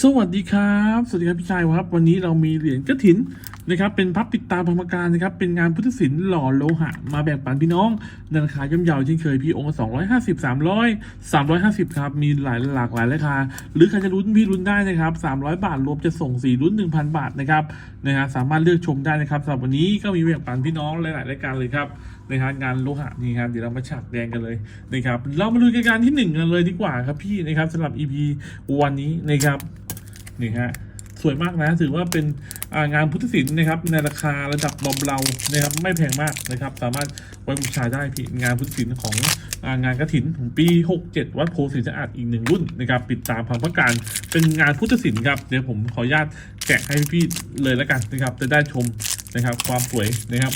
สวัสดีครับ สวัสดีครับพี่ชายครับ วันนี้เรามีเหรียญกระถิน นะครับเป็นพับปิดตาพรรมการนะครับเป็นงานพุทธศิลป์หล่อโลหะ มาแบ่งปันพี่น้องในราคาย่อมเยาวเช่นเคยพี่องค์สองร้อยห้าสิบสามร้อยสามร้อยห้าสิบครับมีหลายหลากหลายราคา หรือใครจะลุ้นพี่ลุ้นได้นะครับสามร้อยบาทรวมจะส่งสี่ลุ้นหนึ่งพันบาทนะครับนะฮะสามารถเลือกชมได้นะครับสำหรับวันนี้ก็มีแบ่งปันพี่น้องหลายๆรายการเลยครับนะครับงานโลหะนี่ครับเดี๋ยวเรามาฉากแดงกันเลยนะครับเรามาดูรายการที่หนึ่งกันเลยดีกว่าครับพี่นะครับสำหรับ EP วันนี้นะครับนี่ฮะ สวยมากนะถือว่าเป็นางานพุทธศิลป์นะครับในราคาระดับเบาๆนะครับไม่แพงมากนะครับ สามารถไว้บูชาได้พี่งานพุทธศิลป์ของอางานกระถินของปี 67 วัดโพธิ์ศรีสะอาดอีกหนึ่งรุ่นนะครับปิดตามพังพระการเป็นงานพุทธศิลป์ครับเดี๋ยวผมขออนุญาตแกะให้พี่เลยแล้วกันนะครับจะได้ชมนะครับความสวยนะครับ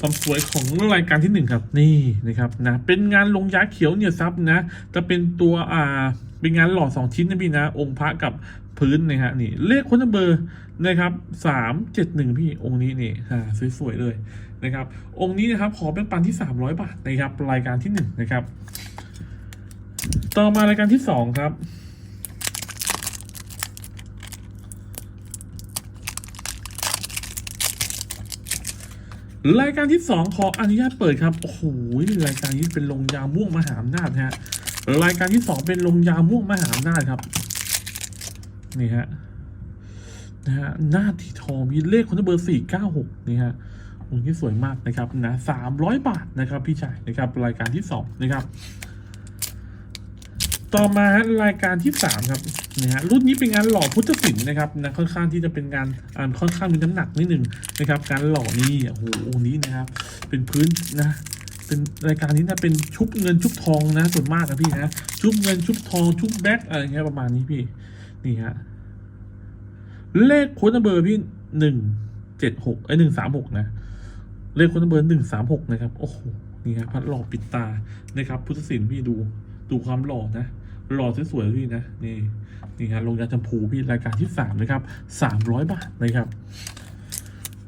ความสวยของรายการที่หนึ่งครับนี่นะครับนะเป็นงานลงยาเขียวเนี่ยซับนะจะเป็นตัวอ่า เป็นงานหล่อสองชิ้นนะพี่นะ องค์พระกับพื้นนะฮะนี่เลขคนเบอร์นะครับสามเจ็ดหนึ่งพี่องค์นี้นี่อ่าสวยๆเลยนะครับ องค์นี้นะครับขอเป็นปันที่สามร้อยบาทนะครับรายการที่หนึ่งนะครับ ต่อมารายการที่สองครับรายการที่สองขออนุญาตเปิดครับ โอ้โหรายการนี้เป็นลงยาม่วงมหาอำนาจฮะ รายการที่สองเป็นลงยาม่วงมหาอำนาจครับ นี่ฮะนะฮะหน้าที่ทองมีเลขคนเบอร์สี่เก้าหกนี่ฮะโอ้โหนี่สวยมากนะครับนะสามร้อยบาทนะครับ พี่ชายนะครับ รายการที่สองนะครับ ต่อมาฮะรายการที่สามครับนะฮะรุ่นนี้เป็นงานหล่อพุทธศิลป์นะครับนะค่อนข้างที่จะเป็นงานอ่าค่อนข้างมีน้ำหนักนิดหนึ่งนะครับ การหล่อนี่โอ้โหองนี้นะครับ เป็นพื้นนะ เป็นรายการนี้นะเป็นชุบเงินชุบทองนะส่วนมากนะพี่นะชุบเงินชุบทองชุบแบ็คอะไรเงี้ยประมาณนี้พี่นี่ฮะเลขโค้ดเบอร์พี่หนึ่งเจ็ดหกไอ้หนึ่งสามหกนะเลขโค้ดเบอร์หนึ่งสามหกนะครับโอ้โหนี่ฮะพัดหล่อปิดตานะครับ พุทธศิลป์พี่ดูดูความหล่อนะหล่อสวยๆพี่นะนี่นี่ฮะลงยาจำพูพี่รายการที่สามนะครับสามร้อยบาทนะครับ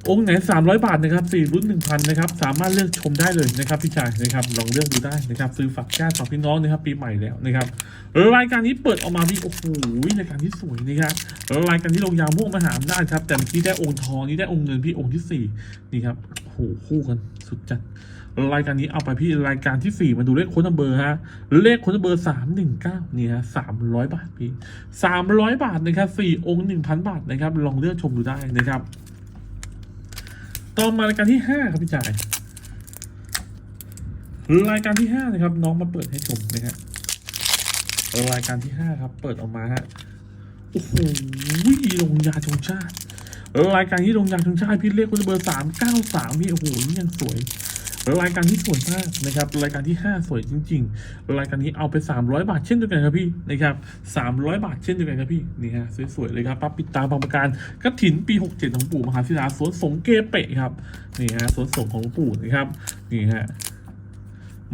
องค์ไหนสามร้อยบาทนะครับสี่รุ่นหนึ่งพันนะครับสามารถเลือกชมได้เลยนะครับพี่ชายนะครับลองเลือกดูได้นะครับซื้อฝากญาติฝากพี่น้องนะครับปีใหม่แล้วนะครับรายการนี้เปิดออกมาพี่โอ้โหรายการที่สวยนะครับรายการที่ลงยาวม่วงมหาอำนาจครับแต่เมื่อกี้ได้องค์ทองนี่ได้องค์เงินพี่องค์ที่สี่นี่ครับโอ้โหคู่กันสุดจัดรายการนี้เอาไปพี่รายการที่สี่มาดูเลขค้ดเบอร์ฮะเลขค้ดเบอร์สามหนึ่งเก้านี่ฮะสามร้อยบาทพี่สามร้อยบาทนะครับสี่องค์หนึ่งพันบาทนะครับลองเลือกชมดูได้นะครับ ต่อมารายการที่ห้าครับพี่จ่ายรายการที่ห้านะครับ น้องมาเปิดให้ชมนะฮะรายการที่ห้าครับ เปิดออกมาฮะโอ้โหลงยาชงชาติรายการที่ลงยาชงชาติพี่เลขคนเบอร์สามเก้าสามพี่โอ้โหยังสวย รายการที่สวยมากนะครับรายการที่ห้าสวยจริง ๆ รายการนี้เอาไปสามร้อยบาทเช่นเดียวกันครับพี่นะครับสามร้อยบาทเช่นเดียวกันครับพี่นี่ฮะสวยๆเลยครับปั๊บปิดตาบางประการกระถินปีหกเจ็ดของปู่มหาศิลาสวนสงเกเปะครับนี่ฮะสวนสงของปู่นะครับนี่ฮะ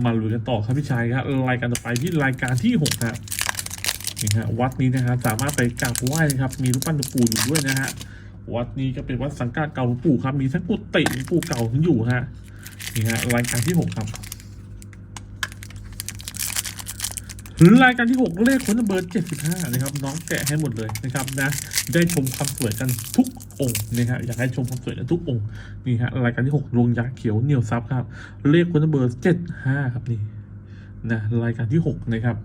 มาลุยกันต่อครับพี่ชายครับรายการต่อไปที่รายการที่หกครับนี่ฮะวัดนี้นะครับสามารถไปกราบไหว้นะครับ มีรูปปั้นหลวงปู่อยู่ด้วยนะฮะวัดนี้ก็เป็นวัดสังกัดเก่าหลวงปู่ครับมีทั้งกุฏิหลวงปู่เก่าถึงอยู่ฮะ นี่ฮะรายการที่หกครับหรายการที่หกเลขคนเบอร์เจ็ดสิบห้านะครับ น้องแกะให้หมดเลยนะครับนะ ได้ชมความสวยกันทุกองค์นะฮะอยากให้ชมความสวยกันทุกองค์นี่ฮะรายการที่หกลงยาเขียวเหนียวซับครับ เลขคนเบอร์เจ็ดห้าครับนี่นะรายการที่หกนะครับ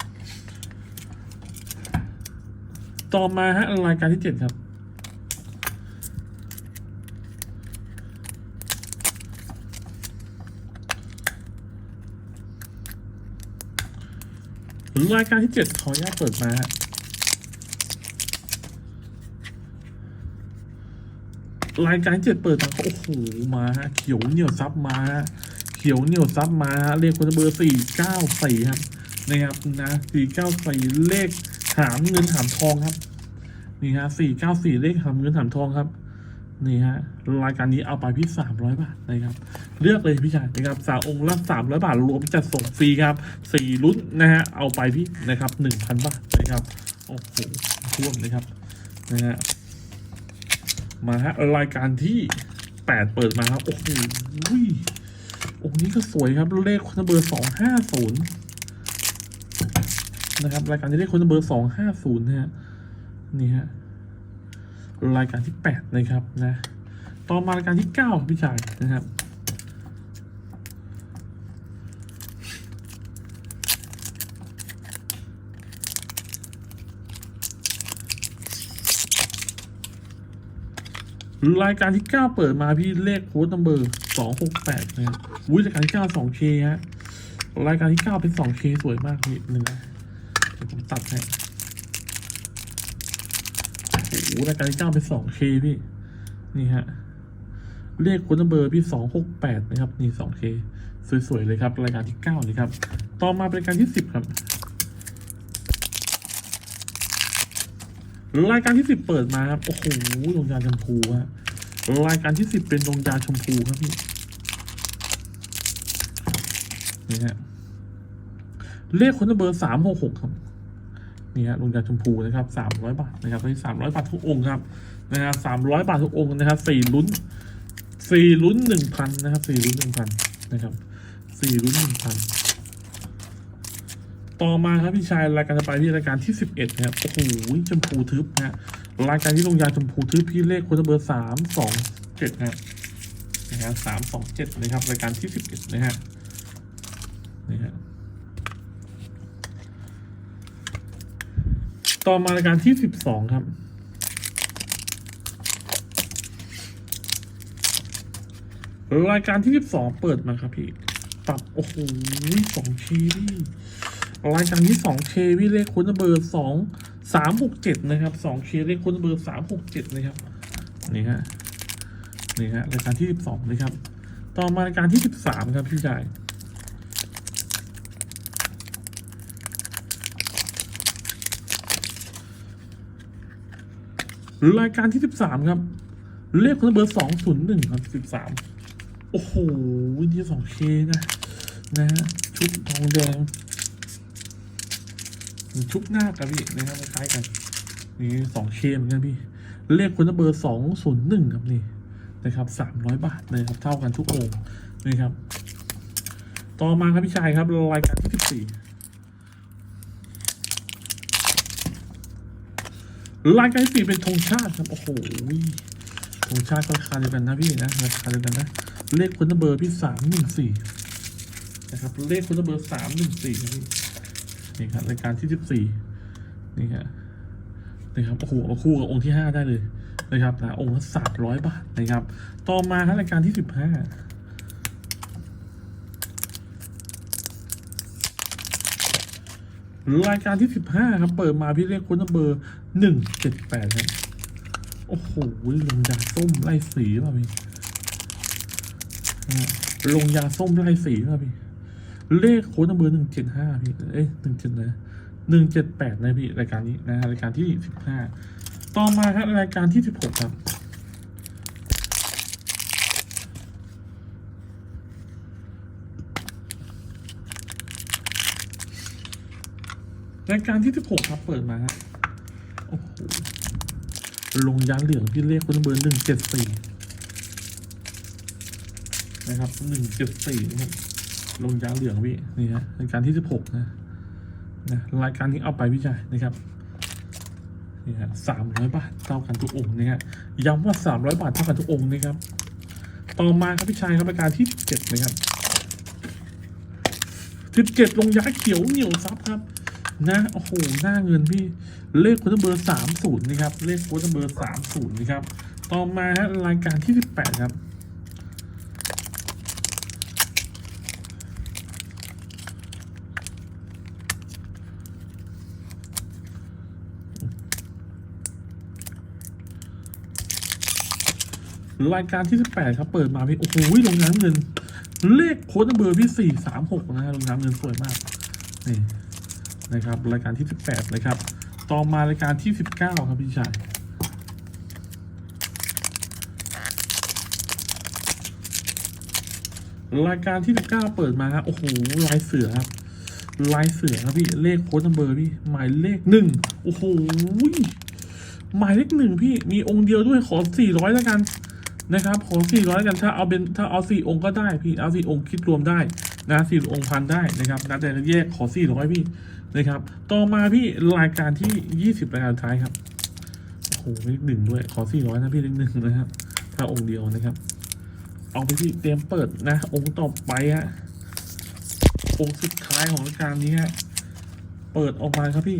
ต่อมาฮะรายการที่เจ็ดครับ รายการที่เจ็ดขออนุญาตเปิดมาฮะรายการเจ็ดเปิดมาโอ้โหมาฮะเขียวเหนียวซับมาฮะเขียวเหนียวซับมาฮะเลขคนเบอร์สี่เก้าสี่ครับนะครับนะสี่เก้าสี่เลขหามเงินหามทองครับ นี่ฮะสี่เก้าสี่เลขหามเงินหามทองครับ นี่ฮะรายการนี้เอาไปพี่สามร้อยบาทนะครับ เลือกเลยพี่ชายนะครับสามองค์ละสามร้อยบาทรวมจัดส่งฟรีครับสี่รุ่นนะฮะเอาไปพี่นะครับหนึ่งพันบาทนะครับโอ้โหท่วมนะครับนะฮะมาฮะรายการที่แปดเปิดมาครับโอ้โหองค์นี้ก็สวยครับเลขคนเบอร์สองห้าศูนย์นะครับรายการที่เลขคนเบอร์สองห้าศูนย์ฮะนี่ฮะรายการที่แปดนะครับนะต่อมารายการที่เก้าพี่ชายนะครับ รายการที่เก้าเปิดมาพี่เลขโค้ดนัมเบอร์สองหกแปดนะอุ้ยรายการที่เก้าสองเคฮะรายการที่เก้าเป็นสองเคสวยมากพี่หนึ่งนะเดี๋ยวผมตัดให้โอ้โหรายการที่เก้าเป็นสองเคพี่ นี่ฮะเลขโค้ดนัมเบอร์พี่สองหกแปดนะครับ นี่สองเคสวยๆเลยครับ รายการที่เก้าเลยครับ ต่อมาเป็นรายการที่สิบครับ รายการที่สิบเปิดมาครับโอ้โหดวงยาชมพูฮะรายการที่สิบเป็นดวงยาชมพูครับพี่นี่ฮะเลขคนเบอร์สามหกหกครับนี่ฮะดวงยาชมพูนะครับสามร้อยบาทนะครับที่สามร้อยบาททุกองค์ครับนะครับสามร้อยบาททุกองค์นะครับสี่ลุ้นสี่ลุ้นหนึ่งพันนะครับสี่ลุ้นหนึ่งพันนะครับสี่ลุ้นหนึ่งพัน ต่อมาครับพี่ชายรายการต่อไปที่รายการที่สิบเอ็ดนะครับโอ้โหชมพูทึบนะฮะรายการที่ลงยาชมพูทึบพี่เลขคนเบอร์สามสองเจ็ดนะครับนะฮะสามสองเจ็ดนะครับรายการที่สิบเอ็ดนะฮะนี่ฮะต่อมารายการที่สิบสองครับรายการที่สิบสองเปิดมาครับพี่ ตับ โอ้โหสองชีพี่ รายการที่สองเควิเลขคุณเบอร์สองสามหกเจ็ดนะครับสองเคเลขคุณเบอร์สามหกเจ็ดนะครับ นี่ฮะ นี่ฮะรายการที่สิบสองนะครับ ต่อมารายการที่สิบสามครับพี่ชายรายการที่สิบสามครับ เลขคุณเบอร์สองศูนย์หนึ่งครับสิบสามโอ้โหนี่สองเคนะ นะ ชุดทองแดง ชุบหน้ากับพี่นะครับคล้ายกันนี่สองเคมนกันพี่เลขคุณเบอร์สองศูนย์หนึ่งครับนี่นะครับสามร้อยบาทนะครับเท่ากันทุกองนี่ครับ ต่อมาครับพี่ชายครับรายการที่สิบสี่รายการที่สี่เป็นธงชาติครับโอ้โหธงชาติก็ราคาเดียวกันนะพี่นะราคาเดียวกันนะเลขคุณเบอร์พี่สามหนึ่งสี่นะครับเลขคุณเบอร์สามหนึ่งสี่ครับพี่ นี่ครับรายการที่สิบสี่นี่ฮะนี่ครับโอ้โหเอาคู่กับองค์ที่ห้าได้เลยนะครับนะองค์ละสามร้อยบาทนะครับ ต่อมาครับรายการที่สิบห้ารายการที่สิบห้าครับ เปิดมาพี่เรียกคนเบอร์หนึ่งเจ็ดแปดครับโอ้โหลงยาส้มไล่สีป่ะพี่ลงยาส้มไล่สีป่ะพี่ เลขโค้ดเบอร์หนึ่งเจ็ดห้าพี่ เอ้ยหนึ่งเจ็ดนะหนึ่งเจ็ดแปดนะพี่ รายการนี้นะฮะรายการที่สิบห้าต่อมาครับรายการที่สิบหกครับรายการที่สิบหกครับเปิดมาฮะโอ้โหลงยาเหลืองพี่เลขโค้ดเบอร์หนึ่งเจ็ดสี่นะครับหนึ่งเจ็ดสี่นะครับ ลงยางเหลืองพี่นี่ฮะรายการที่สิบหกนะนะรายการนี้เอาไปพี่ชายนะครับนี่ฮะสามร้อยบาทเท่ากันทุกองค์นะฮะย้ำว่าสามร้อยบาทเท่ากันทุกองค์นะครับ ต่อมาครับพี่ชายครับรายการที่สิบเจ็ดนะครับสิบเจ็ดลงยาเขียวเหนียวซับครับนะโอ้โหหน้าเงินพี่เลขโค้ดเบอร์สามศูนย์นะครับเลขโค้ดเบอร์สามศูนย์นะครับต่อมาฮะรายการที่สิบแปดครับ รายการที่สิบแปดครับ เปิดมาพี่โอ้โหลงน้ำเงิน เลขโค้ดเบอร์พี่สี่สามหกนะฮะลงน้ำเงินสวยมากนี่นะครับ รายการที่สิบแปดนะครับ ต่อมารายการที่สิบเก้าครับพี่ชายรายการที่สิบเก้าเปิดมาครับโอ้โหลายเสือครับลายเสือครับพี่เลขโค้ดเบอร์พี่หมายเลขหนึ่งโอ้โหหมายเลขหนึ่งพี่มีองค์เดียวด้วยขอสี่ร้อยแล้วกัน นะครับขอสี่ร้อยกันถ้าเอาเป็นถ้าเอาสี่องค์ก็ได้พี่เอาสี่องค์คิดรวมได้นะสี่องค์พันได้นะครับนะแต่แยกขอสี่ร้อยพี่นะครับ ต่อมาพี่รายการที่ยี่สิบรายการสุดท้ายครับโอ้โหเลขหนึ่งด้วยขอสี่ร้อยนะพี่เลขหนึ่งนะครับถ้าองค์เดียวนะครับ เอาไปที่เตรียมเปิดนะ องค์ต่อไปฮะองค์สุดท้ายของรายการนี้ฮะเปิดออกมาครับพี่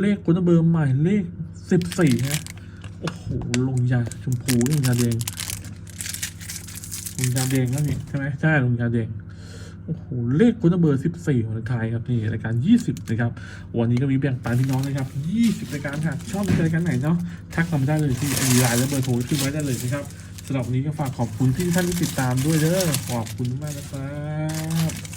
เลขคุณเบอร์ใหม่เลขสิบสี่ฮะ โอ้โหลงยาชมพูลงยาแดงลงยาแดงแล้วนี่ใช่ไหมใช่ลงยาแดงโอ้โหเลขคุณเบอร์สิบสี่ของไทยครับนี่รายการยี่สิบนะครับ วันนี้ก็มีแบ่งปันพี่น้องนะครับยี่สิบรายการค่ะชอบรายการไหนเนาะทักมาได้เลยที่ไอไลน์และเบอร์โทรขึ้นไว้ได้เลยนะครับสำหรับวันนี้ก็ฝากขอบคุณที่ท่านที่ติดตามด้วยเด้อขอบคุณมากนะครับ